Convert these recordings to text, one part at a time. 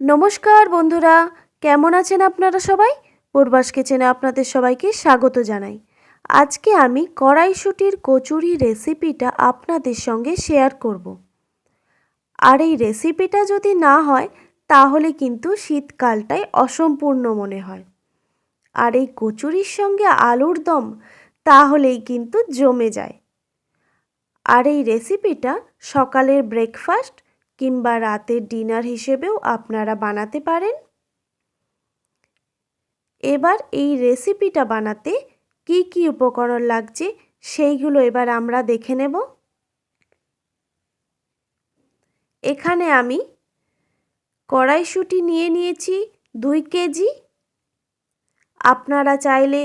নমস্কার বন্ধুরা, কেমন আছেন আপনারা সবাই? পূর্বাস কিচেনে আপনাদের সবাইকে স্বাগত জানাই। আজকে আমি কড়াইশুটির কচুরি রেসিপিটা আপনাদের সঙ্গে শেয়ার করব। আর এই রেসিপিটা যদি না হয়, তাহলে কিন্তু শীতকালটাই অসম্পূর্ণ মনে হয়। আর এই কচুরির সঙ্গে আলুর দম, তাহলেই কিন্তু জমে যায়। আর এই রেসিপিটা সকালের ব্রেকফাস্ট কিংবা রাতের ডিনার হিসেবেও আপনারা বানাতে পারেন। এবার এই রেসিপিটা বানাতে কি কি উপকরণ লাগছে সেইগুলো এবার আমরা দেখে নেব। এখানে আমি কড়াইশুঁটি নিয়ে নিয়েছি দুই কেজি। আপনারা চাইলে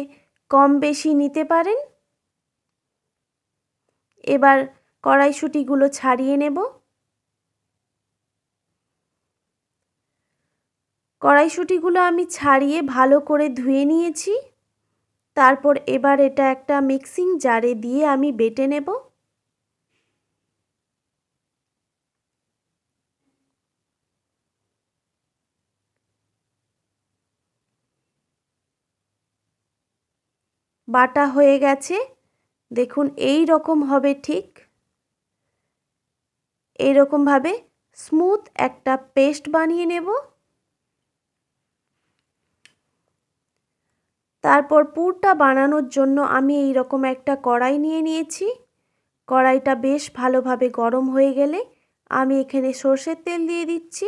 কম বেশি নিতে পারেন। এবার কড়াইশুঁটিগুলো ছাড়িয়ে নেব। কড়াইশুঁটিগুলো আমি ছাড়িয়ে ভালো করে ধুয়ে নিয়েছি। তারপর এবার এটা একটা মিক্সিং জারে দিয়ে আমি বেটে নেব। বাটা হয়ে গেছে। দেখুন, এই রকম হবে ঠিক। এই রকমভাবে স্মুথ একটা পেস্ট বানিয়ে নেব। তারপর পুরটা বানানোর জন্য আমি এই রকম একটা কড়াই নিয়ে নিয়েছি। কড়াইটা বেশ ভালোভাবে গরম হয়ে গেলে আমি এখানে সর্ষের তেল দিয়ে দিচ্ছি।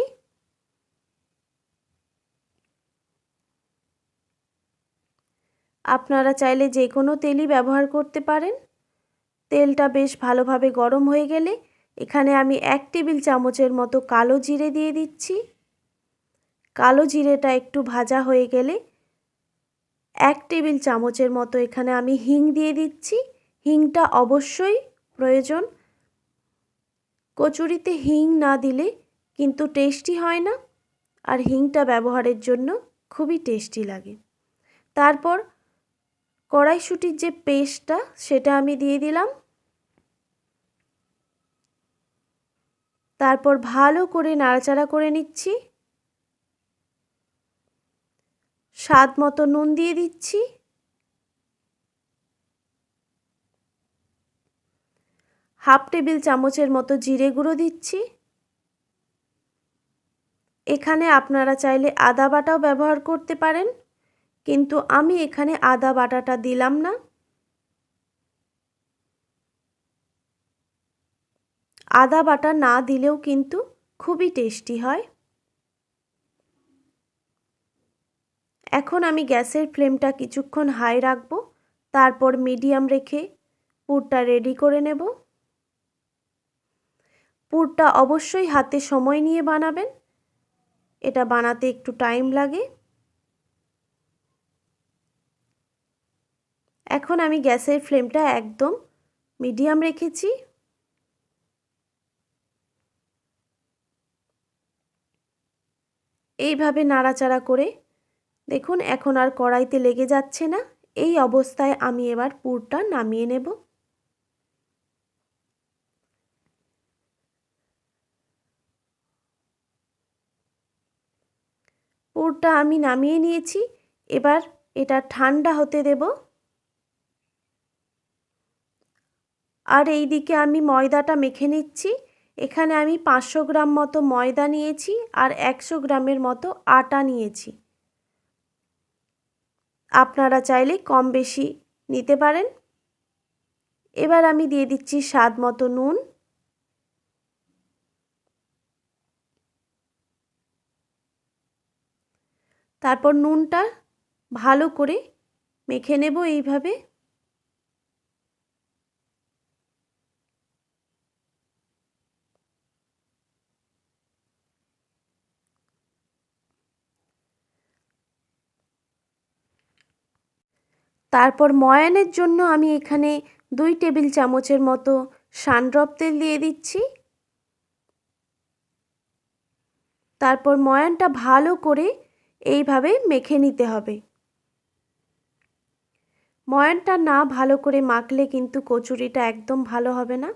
আপনারা চাইলে যে কোনো তেলই ব্যবহার করতে পারেন। তেলটা বেশ ভালোভাবে গরম হয়ে গেলে এখানে আমি এক টেবিল চামচের মতো কালো জিরে দিয়ে দিচ্ছি। কালো জিরেটা একটু ভাজা হয়ে গেলে এক টেবিল চামচের মতো এখানে আমি হিং দিয়ে দিচ্ছি। হিংটা অবশ্যই প্রয়োজন। কচুরিতে হিং না দিলে কিন্তু টেস্টি হয় না আর হিংটা ব্যবহারের জন্য খুবই টেস্টি লাগে। তারপর কড়াইশুটির যে পেস্টটা সেটা আমি দিয়ে দিলাম। তারপর ভালো করে নাড়াচাড়া করে নিচ্ছি। স্বাদ মতো নুন দিয়ে দিচ্ছি। হাফ টেবিল চামচের মতো জিরে গুঁড়ো দিচ্ছি। এখানে আপনারা চাইলে আদা বাটাও ব্যবহার করতে পারেন, কিন্তু আমি এখানে আদা বাটাটা দিলাম না। আদা বাটা না দিলেও কিন্তু খুবই টেস্টি হয়। এখন আমি গ্যাসের ফ্লেমটা কিছুক্ষণ হাই রাখব, তারপর মিডিয়াম রেখে পুরটা রেডি করে নেব। পুরটা অবশ্যই হাতে সময় নিয়ে বানাবেন, এটা বানাতে একটু টাইম লাগে। এখন আমি গ্যাসের ফ্লেমটা একদম মিডিয়াম রেখেছি। এইভাবে নাড়াচাড়া করে দেখুন, এখন আর কড়াইতে লেগে যাচ্ছে না। এই অবস্থায় আমি এবার পুরটা নামিয়ে নেব। পুরটা আমি নামিয়ে নিয়েছি। এবার এটা ঠান্ডা হতে দেব। আর এই দিকে আমি ময়দাটা মেখে নিচ্ছি। এখানে আমি পাঁচশো গ্রাম মতো ময়দা নিয়েছি আর একশো গ্রামের মতো আটা নিয়েছি। আপনারা চাইলে কম বেশি নিতে পারেন। এবার আমি দিয়ে দিচ্ছি স্বাদ মতো নুন। তারপর নুনটা ভালো করে মেখে নেব এইভাবে। তারপর ময়ানের জন্য আমি এখানে দুই টেবিল চামচের মতো সানড্রপ তেল দিয়ে দিচ্ছি। তারপর ময়ানটা ভালো করে এইভাবে মেখে নিতে হবে। ময়ানটা না ভালো করে মাখলে কিন্তু কচুরিটা একদম ভালো হবে না।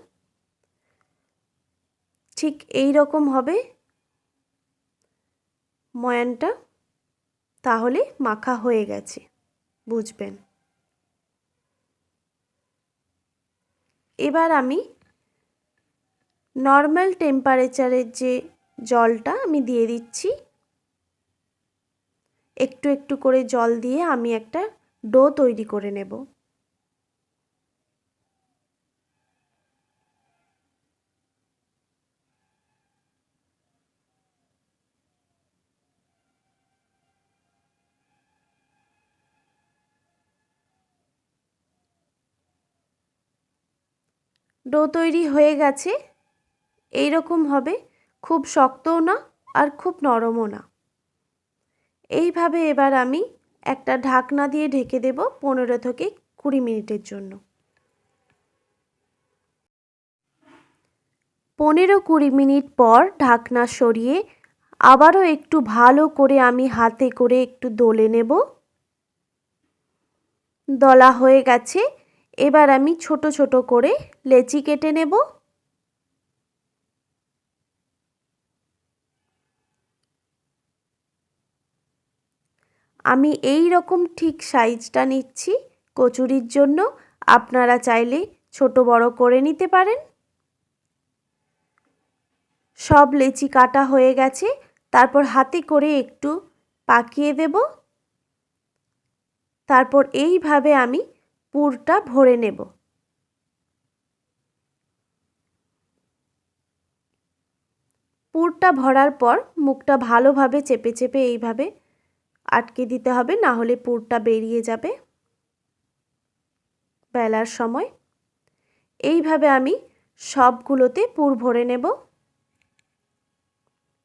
ঠিক এই রকম হবে ময়ানটা। তাহলে মাখা হয়ে গেছে, বুঝবেন। এবার আমি নর্মাল টেম্পারেচারের যে জলটা আমি দিয়ে দিচ্ছি, একটু একটু করে জল দিয়ে আমি একটা ডো তৈরি করে নেব। ডো তৈরি হয়ে গেছে। এই রকম হবে। খুব শক্তও না আর খুব নরমও না। এইভাবে এবার আমি একটা ঢাকনা দিয়ে ঢেকে দেব পনেরো থেকে কুড়ি মিনিটের জন্য। পনেরো কুড়ি মিনিট পর ঢাকনা সরিয়ে আবারও একটু ভালো করে আমি হাতে করে একটু দোলে নেব। দলা হয়ে গেছে। এবার আমি ছোট ছোট করে লেচি কেটে নেব। আমি এই রকম ঠিক সাইজটা নিচ্ছি কচুরির জন্য। আপনারা চাইলে ছোট বড় করে নিতে পারেন। সব লেচি কাটা হয়ে গেছে। তারপর হাতে করে একটু পাকিয়ে দেব। তারপর এইভাবে আমি পুরটা ভরে নেব। পুরটা ভরার পর মুখটা ভালোভাবে চেপে চেপে এইভাবে আটকে দিতে হবে, না হলে পুরটা বেরিয়ে যাবে। বেলার সময় এইভাবে আমি সবগুলোতে পুর ভরে নেব।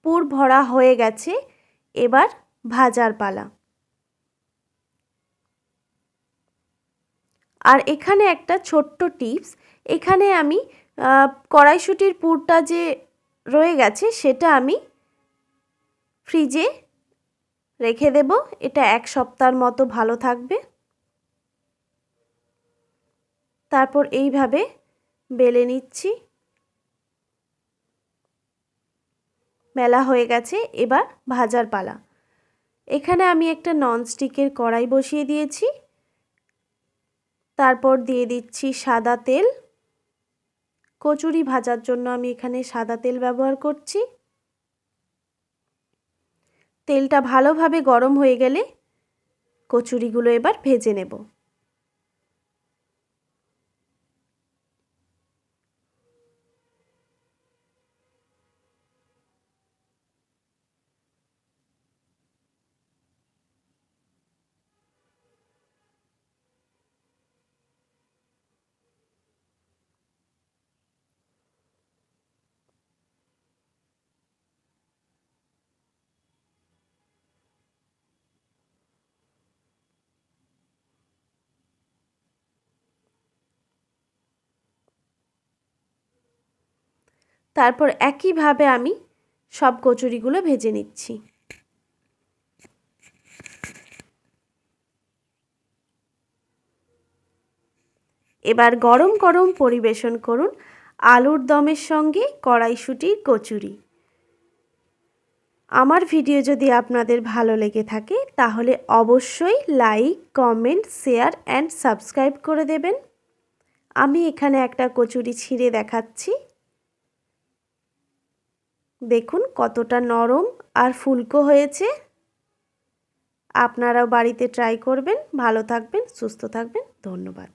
পুর ভরা হয়ে গেছে, এবার ভাজার পালা। আর এখানে একটা ছোট্ট টিপস, এখানে আমি কড়াইশুটির পুরটা যে রয়ে গেছে সেটা আমি ফ্রিজে রেখে দেব। এটা এক সপ্তাহের মতো ভালো থাকবে। তারপর এইভাবে বেলে নিচ্ছি। মেলা হয়ে গেছে, এবার ভাজার পালা। এখানে আমি একটা ননস্টিকের কড়াই বসিয়ে দিয়েছি। তারপর দিয়ে দিচ্ছি সাদা তেল। কচুরি ভাজার জন্য আমি এখানে সাদা তেল ব্যবহার করছি। তেলটা ভালোভাবে গরম হয়ে গেলে কচুরিগুলো এবার ভেজে নেব। তারপর একইভাবে আমি সব কচুরিগুলো ভেজে নিচ্ছি। এবার গরম গরম পরিবেশন করুন আলুর দমের সঙ্গে কড়াইশুটির কচুরি। আমার ভিডিও যদি আপনাদের ভালো লেগে থাকে তাহলে অবশ্যই like, comment, share and subscribe করে দেবেন। আমি এখানে একটা কচুরি ছিঁড়ে দেখাচ্ছি। দেখুন কতটা নরম আর ফুলকো হয়েছে। আপনারাও বাড়িতে ট্রাই করবেন। ভালো থাকবেন, সুস্থ থাকবেন। ধন্যবাদ।